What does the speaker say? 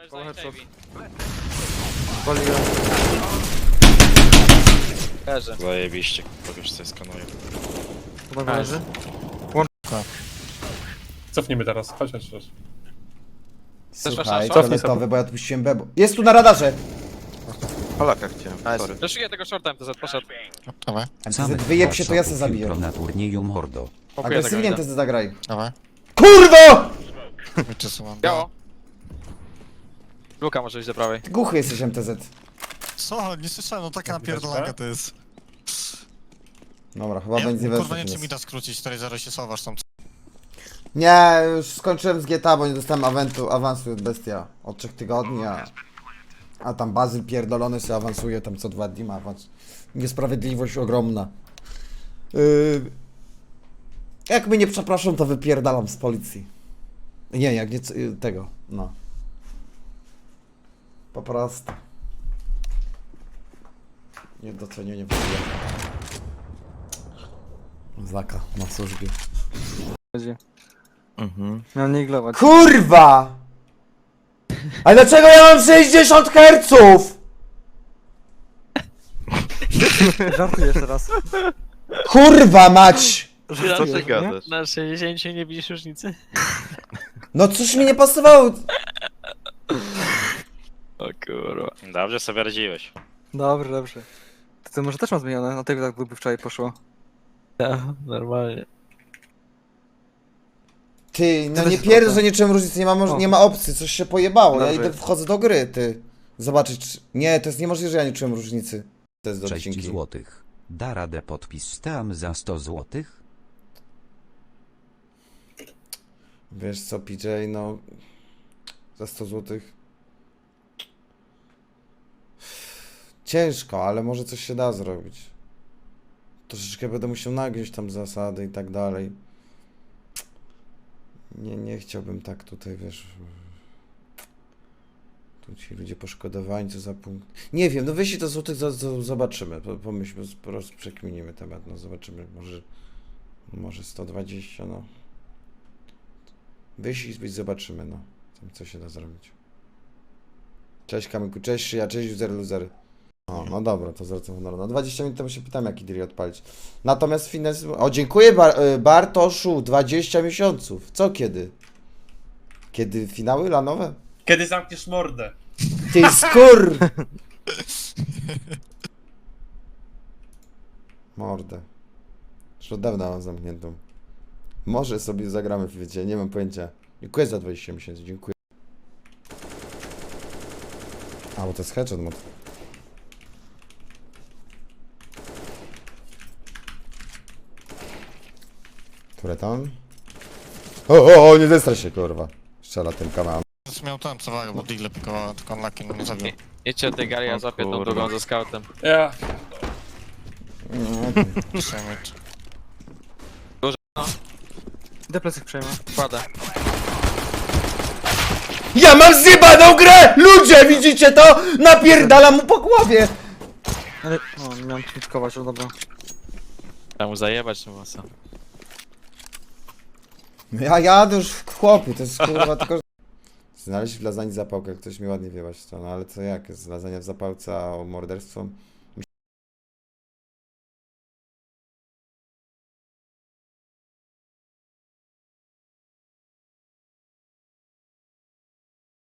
Możesz Koło zająć headshot. Ivy. Wali go. Leży. Zajebiście, to już sobie skanuję. Chyba leży. Cofnijmy teraz, chodź, chodź, chodź. Słuchaj, flasha? fioletowy, bo ja odpuściłem bebo. Jest tu na radarze! Polaka chciałem, sorry. Reszuję tego shorta MTZ, poszedł. Dawaj, MTZ wyjeb się, to ja se zabiję. Jutro na turnieju mordo. Agresywnie. MTZ zagraj. dawaj. KURWO! Wyczysuwam. Biało. Luka może iść do prawej. Ty Głuchy jesteś MTZ. Co? Nie słyszałem, no taka tak? to jest. Dobra, chyba Ja, będzie kurwa nie czy mi da skrócić, 4-0 się sowasz tam. Nie, już skończyłem z GTA, bo nie dostałem awantu, awansu od bestia od trzech tygodni, a, a tam Bazyl pierdolony się awansuje tam co dwa dni ma awans. Niesprawiedliwość ogromna. Yy, jak mnie nie przepraszam, to wypierdalam z policji. Nie, jak nie yy, tego, no. Po prostu. Niedocenienie w ogóle. Zaka na służbie. Będzie. Mhm. Miał nie iglować. Kurwa! A dlaczego ja mam 60 herców? Żartujesz teraz. Kurwa mać! Co ty gadasz? Na 60 nie widzisz różnicy? No coś mi nie pasowało. Kurwa. Dobrze sobie radziłeś. Dobrze, dobrze. To, to może też ma zmienione, na tego tak by wczoraj poszło. Ja, normalnie. Ty, no nie jest pierdol, prawda. że nie czułem różnicy, nie ma, moż- O. nie ma opcji, coś się pojebało. Ja Dobrze. idę, wchodzę do gry, ty. Zobaczyć, czy... Nie, to jest niemożliwe, że ja nie czułem różnicy. To jest do 6 odcinki. złotych. Da radę podpis stam za 100 złotych? Wiesz co, PJ, no... Za 100 złotych. Ciężko, ale może coś się da zrobić. Troszeczkę będę musiał nagiąć tam zasady i tak dalej. Nie, nie chciałbym tak tutaj, wiesz... Tu ci ludzie poszkodowani, co za punkt. Nie wiem, no wyjście do złotych zobaczymy. Po- Pomyślmy, po prostu przekminimy temat, no zobaczymy. Może, może 120, no. Wyjść i zobaczymy, no. Co się da zrobić. Cześć Kamyku, cześć Szyja, cześć User Loser. O, no dobra, to zwracam honor. No 20 minut temu się pytam, jaki deal odpalić. Natomiast finans... O, dziękuję Bar y, Bartoszu, 20 miesiąców. Co kiedy? Kiedy finały lanowe? Kiedy zamkniesz mordę? Ty skur! Mordę. Już od dawna mam zamkniętą. Może sobie zagramy w wiecie, nie mam pojęcia. Dziękuję za 20 miesięcy, dziękuję. A, bo to jest headshot mod. Które tam? O, o, o, nie zestraj się, kurwa. Strzela tym kanałem. To miał tam co bo digle pikowała, tylko on laki mnie zabił. Jedźcie od tej gali, ja zapię tą drugą ze scoutem. Ja. No, Przejmę. Idę pleców przejmę. Kładę. Ja mam zjebaną grę! Ludzie, widzicie to? Napierdalam mu po głowie! Ale... O, nie miałem klitkować, o dobra. Trzeba mu zajebać tym mocno. Ja jadę już w to jest kurwa tylko... Znaleźć w lasagne zapałkę, ktoś mi ładnie wiewać to, no ale co jak, jest lasagne w zapałce, a morderstwo?